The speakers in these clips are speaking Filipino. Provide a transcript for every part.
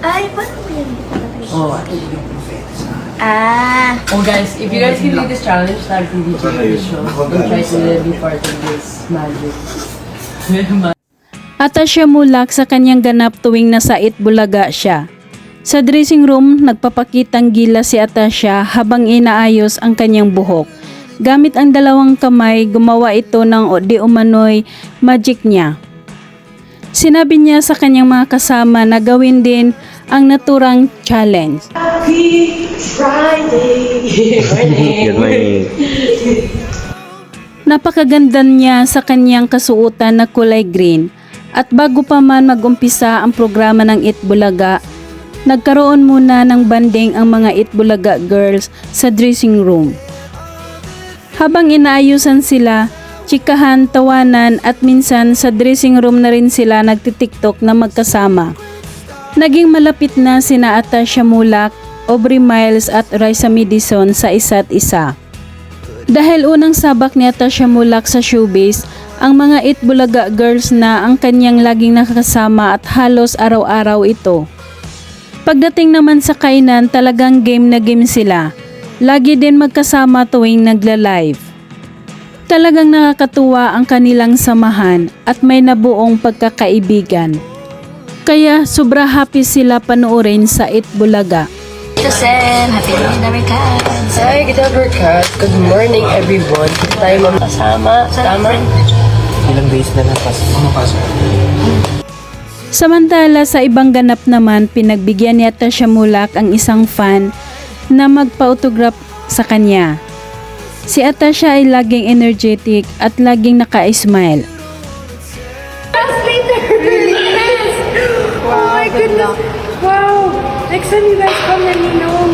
Ay, paano mo yan? Oh. Ah. Oh guys, if you guys can do this challenge, tag to DJ Official and try to be part of this magic. Atasya mulak sa kanyang ganap tuwing nasa Itbulaga siya. Sa dressing room, nagpapakitang gila si Atasya habang inaayos ang kanyang buhok. Gamit ang dalawang kamay, gumawa ito ng o- di umano'y magic niya. Sinabi niya sa kanyang mga kasama na gawin din ang naturang challenge. Good morning. Napakaganda niya sa kanyang kasuotan na kulay green. At bago pa man magumpisa ang programa ng Itbulaga, nagkaroon muna ng banding ang mga Itbulaga girls sa dressing room. Habang inaayusan sila, chikahan, tawanan at minsan sa dressing room na rin sila nagtitiktok na magkasama. Naging malapit na sina Atasha Mulak, Aubrey Miles at Raisa Midison sa isa't isa. Dahil unang sabak ni Atasha Mulak sa showbiz, ang mga Itbulaga girls na ang kanyang laging nakakasama at halos araw-araw ito. Pagdating naman sa kainan, talagang game na game sila. Lagi din magkasama tuwing nagla-live. Talagang nakakatuwa ang kanilang samahan at may nabuong pagkakaibigan. Kaya sobra happy sila panoorin sa Itbulaga. Ito, Sen. Happy Year, Americans. Hi, good Berkat. Good morning everyone. Dito tayo magkasama. Tama? Ilang days na napas. Samantala sa ibang ganap naman, pinagbigyan ni Atasha Mulak ang isang fan na magpa-autograph sa kanya. Si Atasha ay laging energetic at laging naka-smile. Oh my goodness. Wow. Next time you guys come, let me know.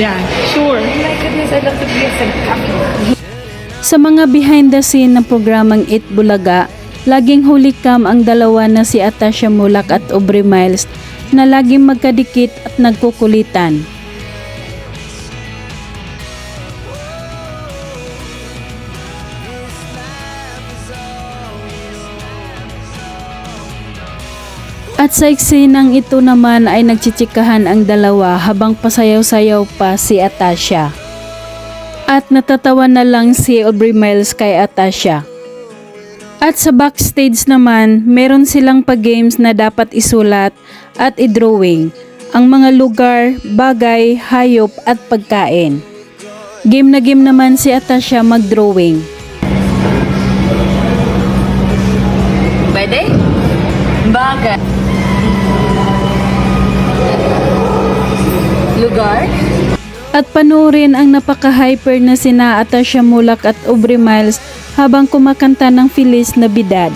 Yeah, sure. Oh my goodness, I'd love to be a copy. Sa mga behind the scene ng programang It Bulaga, laging huli cam ang dalawa na si Atasha Mulak at Aubrey Miles na laging magkadikit at nagkukulitan. At sa eksenang ito naman ay nagchichikahan ang dalawa habang pasayaw-sayaw pa si Atasha. At natatawa na lang si Aubrey Miles kay Atasha. At sa backstage naman, meron silang pa-games na dapat isulat at i-drawing ang mga lugar, bagay, hayop at pagkain. Game na game naman si Atasha mag-drawing. Pwede? Bagay. Lugar? At panoorin ang napaka-hyper na sina Atasha Mulak at Aubrey Miles habang kumakanta ng Feliz Navidad.